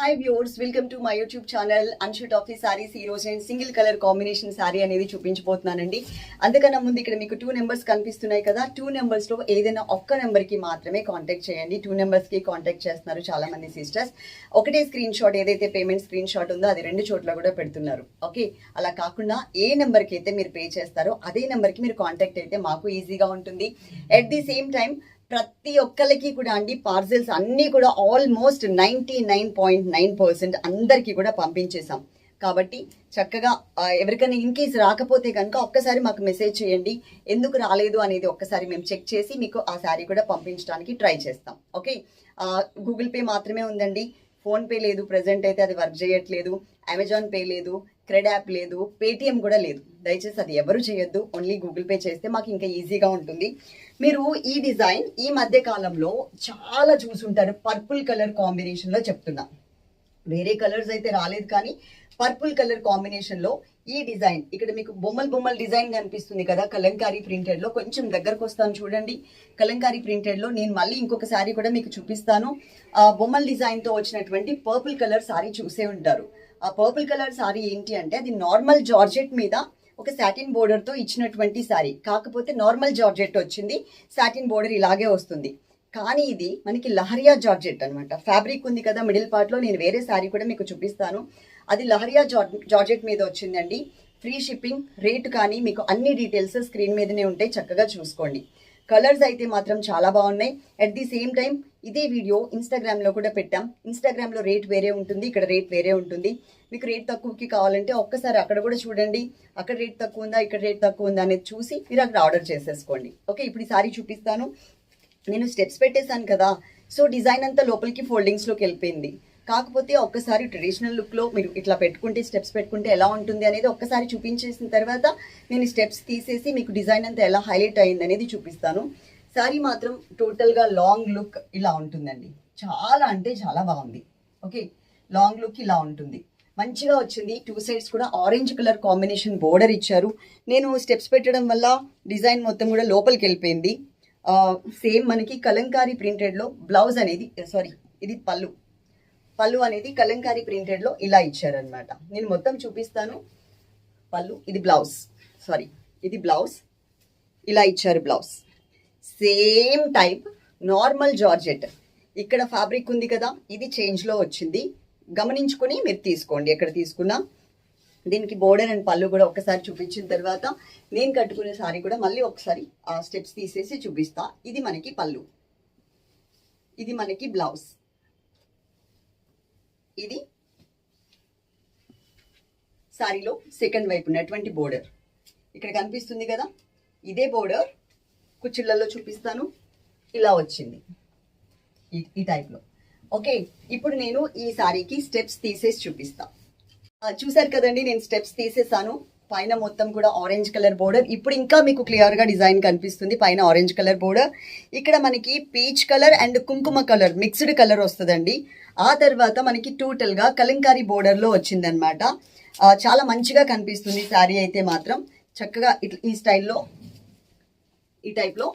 Hi viewers welcome to my YouTube channel అన్షూట్ office saris ఈ రోజు నేను సింగిల్ కలర్ కాంబినేషన్ సారీ అనేది చూపించబోతున్నానండి. అందుకన్నా ముందు ఇక్కడ మీకు టూ నెంబర్స్ కనిపిస్తున్నాయి కదా టూ నెంబర్స్లో ఏదైనా ఒక్క నెంబర్కి మాత్రమే కాంటాక్ట్ చేయండి. టూ నెంబర్స్కి కాంటాక్ట్ చేస్తున్నారు చాలా మంది సిస్టర్స్ ఒకటే స్క్రీన్ షాట్ ఏదైతే పేమెంట్ స్క్రీన్ షాట్ ఉందో అది రెండు చోట్ల కూడా పెడుతున్నారు. ఓకే అలా కాకుండా ఏ నెంబర్కి అయితే మీరు పే చేస్తారో అదే నెంబర్కి మీరు కాంటాక్ట్ అయితే మాకు ఈజీగా ఉంటుంది. ఎట్ ది సేమ్ టైం ప్రతి ఒక్కరికి కూడా అండి పార్సెల్స్ అన్నీ కూడా almost ninety nine point nine percent అందరికీ కూడా పంపించేసాం కాబట్టి చక్కగా ఎవరికైనా ఇన్ కేస్ రాకపోతే కనుక ఒక్కసారి మాకు మెసేజ్ చేయండి ఎందుకు రాలేదు అనేది ఒక్కసారి మేము చెక్ చేసి మీకు ఆ శారీ కూడా పంపించడానికి ట్రై చేస్తాం. ఓకే? గూగుల్ పే మాత్రమే ఉందండి. ఫోన్పే లేదు ప్రజెంట్ అయితే అది వర్క్ చేయట్లేదు అమెజాన్ పే లేదు క్రెడ్ యాప్ లేదు పేటిఎం కూడా లేదు. దయచేసి అది ఎవరు చేయొద్దు ఓన్లీ గూగుల్ పే చేస్తే మాకు ఇంకా ఈజీగా ఉంటుంది. మీరు ఈ డిజైన్ ఈ మధ్య కాలంలో చాలా చూసుంటారు పర్పుల్ కలర్ కాంబినేషన్లో చెప్తున్నా. వేరే కలర్స్ అయితే రాలేదు కానీ పర్పుల్ కలర్ కాంబినేషన్లో ఈ డిజైన్. ఇక్కడ మీకు బొమ్మలు బొమ్మల డిజైన్ కనిపిస్తుంది కదా కలంకారీ ప్రింటెడ్లో. కొంచెం దగ్గరకు వస్తాను చూడండి. కలంకారీ ప్రింటెడ్లో నేను మళ్ళీ ఇంకొక సారీ కూడా మీకు చూపిస్తాను. ఆ బొమ్మల డిజైన్తో వచ్చినటువంటి పర్పుల్ కలర్ సారీ చూసే ఉంటారు. ఆ పర్పుల్ కలర్ సారీ ఏంటి అంటే అది నార్మల్ జార్జెట్ మీద ఒక సాటిన్ బోర్డర్తో ఇచ్చినటువంటి సారీ కాకపోతే నార్మల్ జార్జెట్ వచ్చింది సాటిన్ బోర్డర్ ఇలాగే వస్తుంది. కానీ ఇది మనకి లహరియా జార్జెట్ అనమాట ఫ్యాబ్రిక్ ఉంది కదా మిడిల్ పార్ట్లో నేను వేరే శారీ కూడా మీకు చూపిస్తాను. అది లహరియా జార్జెట్ మీద వచ్చిందండి. ఫ్రీ షిప్పింగ్ రేట్ కానీ మీకు అన్ని డీటెయిల్స్ స్క్రీన్ మీదనే ఉంటాయి చక్కగా చూసుకోండి. కలర్స్ అయితే మాత్రం చాలా బాగున్నాయి. అట్ ది సేమ్ టైం ఇదే వీడియో ఇన్స్టాగ్రామ్లో కూడా పెట్టాం. ఇన్స్టాగ్రామ్లో రేట్ వేరే ఉంటుంది ఇక్కడ రేట్ వేరే ఉంటుంది. మీకు రేట్ తక్కువకి కావాలంటే ఒక్కసారి అక్కడ కూడా చూడండి. అక్కడ రేట్ తక్కువ ఉందా ఇక్కడ రేట్ తక్కువ ఉందా అనేది చూసి మీరు అక్కడ ఆర్డర్ చేసేసుకోండి. ఓకే ఇప్పుడు ఈ సారీ చూపిస్తాను. నేను స్టెప్స్ పెట్టేశాను కదా. సో డిజైన్ అంతా లోపలికి ఫోల్డింగ్స్లోకి వెళ్ళిపోయింది. కాకపోతే ఒక్కసారి ట్రెడిషనల్ లుక్లో మీరు ఇట్లా పెట్టుకుంటే స్టెప్స్ పెట్టుకుంటే ఎలా ఉంటుంది అనేది ఒక్కసారి చూపించేసిన తర్వాత నేను స్టెప్స్ తీసేసి మీకు డిజైన్ అంతా ఎలా హైలైట్ అయింది అనేది చూపిస్తాను. సారీ మాత్రం టోటల్గా లాంగ్ లుక్ ఇలా ఉంటుందండి. చాలా అంటే చాలా బాగుంది. ఓకే? లాంగ్ లుక్ ఇలా ఉంటుంది. మంచిగా వచ్చింది. టూ సైడ్స్ కూడా ఆరెంజ్ కలర్ కాంబినేషన్ బోర్డర్ ఇచ్చారు. నేను స్టెప్స్ పెట్టడం వల్ల డిజైన్ మొత్తం కూడా లోపలికి వెళ్ళిపోయింది. సేమ్ మనకి కలంకారీ ప్రింటెడ్లో బ్లౌజ్ అనేది సారీ ఇది పళ్ళు. పళ్ళు అనేది కలంకారీ ప్రింటెడ్లో ఇలా ఇచ్చారనమాట నేను మొత్తం చూపిస్తాను. పళ్ళు ఇది బ్లౌజ్ సారీ ఇది బ్లౌజ్ ఇలా ఇచ్చారు blouse same type normal georgette ఇక్కడ ఫ్యాబ్రిక్ ఉంది కదా ఇది చేంజ్లో వచ్చింది. గమనించుకొని మీరు తీసుకోండి. ఎక్కడ తీసుకున్నా దీనికి బోర్డర్ అండ్ పళ్ళు కూడా ఒకసారి చూపించిన తర్వాత నేను కట్టుకునే సారీ కూడా మళ్ళీ ఒకసారి ఆ స్టెప్స్ తీసేసి చూపిస్తా. ఇది మనకి పళ్ళు. ఇది మనకి బ్లౌజ్. ఇది సారీలో సెకండ్ వైపు ఉన్నటువంటి బోర్డర్. ఇక్కడ కనిపిస్తుంది కదా? ఇదే బోర్డర్. కుచ్చిళ్ళల్లో చూపిస్తాను. ఇలా వచ్చింది. ఈ ఈ టైప్లో ఓకే ఇప్పుడు నేను ఈ సారీకి స్టెప్స్ తీసేసి చూపిస్తాను చూసారు చూశారు కదండి నేను స్టెప్స్ తీసేసాను. పైన మొత్తం కూడా ఆరెంజ్ కలర్ బోర్డర్. ఇప్పుడు ఇంకా మీకు క్లియర్గా డిజైన్ కనిపిస్తుంది పైన ఆరెంజ్ కలర్ బోర్డర్. ఇక్కడ మనకి peach colour and kumkuma colour mixed colour వస్తుందండి. ఆ తర్వాత మనకి టోటల్గా కలంకారీ బోర్డర్లో వచ్చిందనమాట చాలా మంచిగా కనిపిస్తుంది శారీ అయితే మాత్రం. చక్కగా ఈ స్టైల్లో ఈ టైప్లో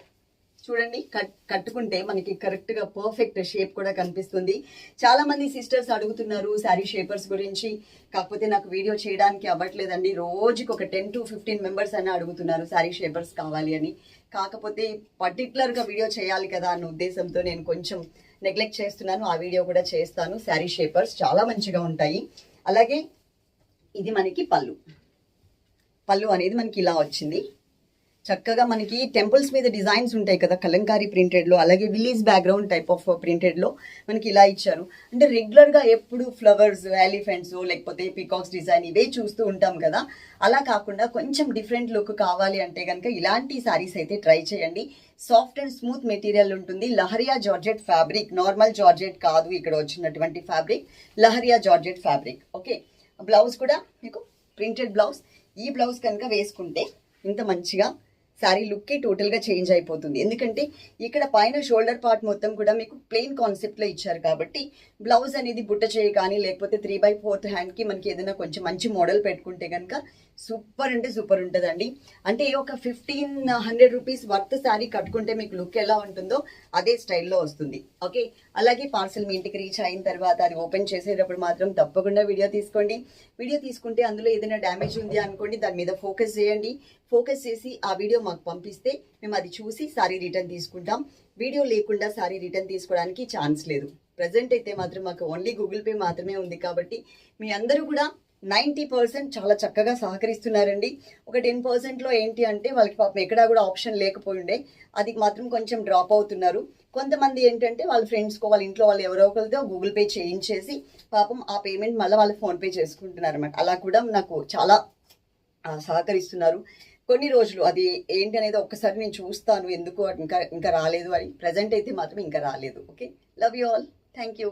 చూడండి కట్ కట్టుకుంటే మనకి కరెక్ట్గా పర్ఫెక్ట్ షేప్ కూడా కనిపిస్తుంది. చాలామంది సిస్టర్స్ అడుగుతున్నారు శారీ షేపర్స్ గురించి. కాకపోతే నాకు వీడియో చేయడానికి అవ్వట్లేదండి. రోజుకి ఒక టెన్ టు ఫిఫ్టీన్ మెంబర్స్ అని అడుగుతున్నారు శారీ షేపర్స్ కావాలి అని. కాకపోతే పర్టికులర్గా వీడియో చేయాలి కదా అన్న ఉద్దేశంతో నేను కొంచెం నెగ్లెక్ట్ చేస్తున్నాను. ఆ వీడియో కూడా చేస్తాను. శారీ షేపర్స్ చాలా మంచిగా ఉంటాయి. అలాగే ఇది మనకి పళ్ళు. పళ్ళు అనేది మనకి ఇలా వచ్చింది. చక్కగా మనకి టెంపుల్స్ మీద డిజైన్స్ ఉంటాయి కదా కలంకారీ ప్రింటెడ్లో అలాగే విలేజ్ బ్యాక్గ్రౌండ్ టైప్ ఆఫ్ ప్రింటెడ్లో మనకి ఇలా ఇచ్చారు. అంటే రెగ్యులర్గా ఎప్పుడు ఫ్లవర్స్ ఎలిఫెంట్స్ లేకపోతే పికాక్స్ డిజైన్ ఇవే చూస్తూ ఉంటాం కదా. అలా కాకుండా కొంచెం డిఫరెంట్ లుక్ కావాలి అంటే కనుక ఇలాంటి సారీస్ అయితే ట్రై చేయండి. సాఫ్ట్ అండ్ స్మూత్ మెటీరియల్ ఉంటుంది. Lahariya georgette fabric normal georgette కాదు ఇక్కడ వచ్చినటువంటి fabric lahariya georgette fabric okay blouse కూడా మీకు ప్రింటెడ్ బ్లౌజ్ ఈ బ్లౌజ్ కనుక వేసుకుంటే ఇంత మంచిగా శారీ లుక్కే టోటల్గా చేంజ్ అయిపోతుంది. ఎందుకంటే ఇక్కడ పైన షోల్డర్ పార్ట్ మొత్తం కూడా మీకు ప్లెయిన్ కాన్సెప్ట్లో ఇచ్చారు కాబట్టి బ్లౌజ్ అనేది బుట్ట చేయ కానీ లేకపోతే త్రీ బై ఫోర్త్ హ్యాండ్కి మనకి ఏదైనా కొంచెం మంచి మోడల్ పెట్టుకుంటే కనుక సూపర్ అంటే సూపర్ ఉంటుందండి. అంటే ఒక fifteen hundred rupees worth sari కట్టుకుంటే మీకు లుక్ ఎలా ఉంటుందో అదే స్టైల్లో వస్తుంది. ఓకే? అలాగే పార్సల్ మీ ఇంటికి రీచ్ అయిన తర్వాత అది ఓపెన్ చేసేటప్పుడు మాత్రం తప్పకుండా వీడియో తీసుకోండి. వీడియో తీసుకుంటే అందులో ఏదైనా డ్యామేజ్ ఉంది అనుకోండి దాని మీద ఫోకస్ చేయండి. ఫోకస్ చేసి ఆ వీడియో మాకు పంపిస్తే మేము అది చూసి సారీ రిటర్న్ తీసుకుంటాం. వీడియో లేకుండా సారీ రిటర్న్ తీసుకోవడానికి ఛాన్స్ లేదు. ప్రజెంట్ అయితే మాత్రం మాకు ఓన్లీ గూగుల్ పే మాత్రమే ఉంది కాబట్టి మీ అందరూ కూడా నైంటీ పర్సెంట్ చాలా చక్కగా సహకరిస్తున్నారండి. ఒక టెన్ పర్సెంట్లో ఏంటి అంటే వాళ్ళకి పాపం ఎక్కడా కూడా ఆప్షన్ లేకపోయిండే అది మాత్రం కొంచెం డ్రాప్ అవుతున్నారు. కొంతమంది ఏంటంటే వాళ్ళ ఫ్రెండ్స్కో వాళ్ళ ఇంట్లో వాళ్ళు ఎవరో ఒకరితో గూగుల్ పే చేయించేసి పాపం ఆ పేమెంట్ మళ్ళీ వాళ్ళు ఫోన్పే చేసుకుంటున్నారు అనమాట అలా కూడా నాకు చాలా సహకరిస్తున్నారు. కొన్ని రోజులు అది ఏంటి అనేది ఒక్కసారి నేను చూస్తాను ఎందుకు ఇంకా ఇంకా రాలేదు అని. ప్రజెంట్ అయితే మాత్రం ఇంకా రాలేదు. Okay? Love you all thank you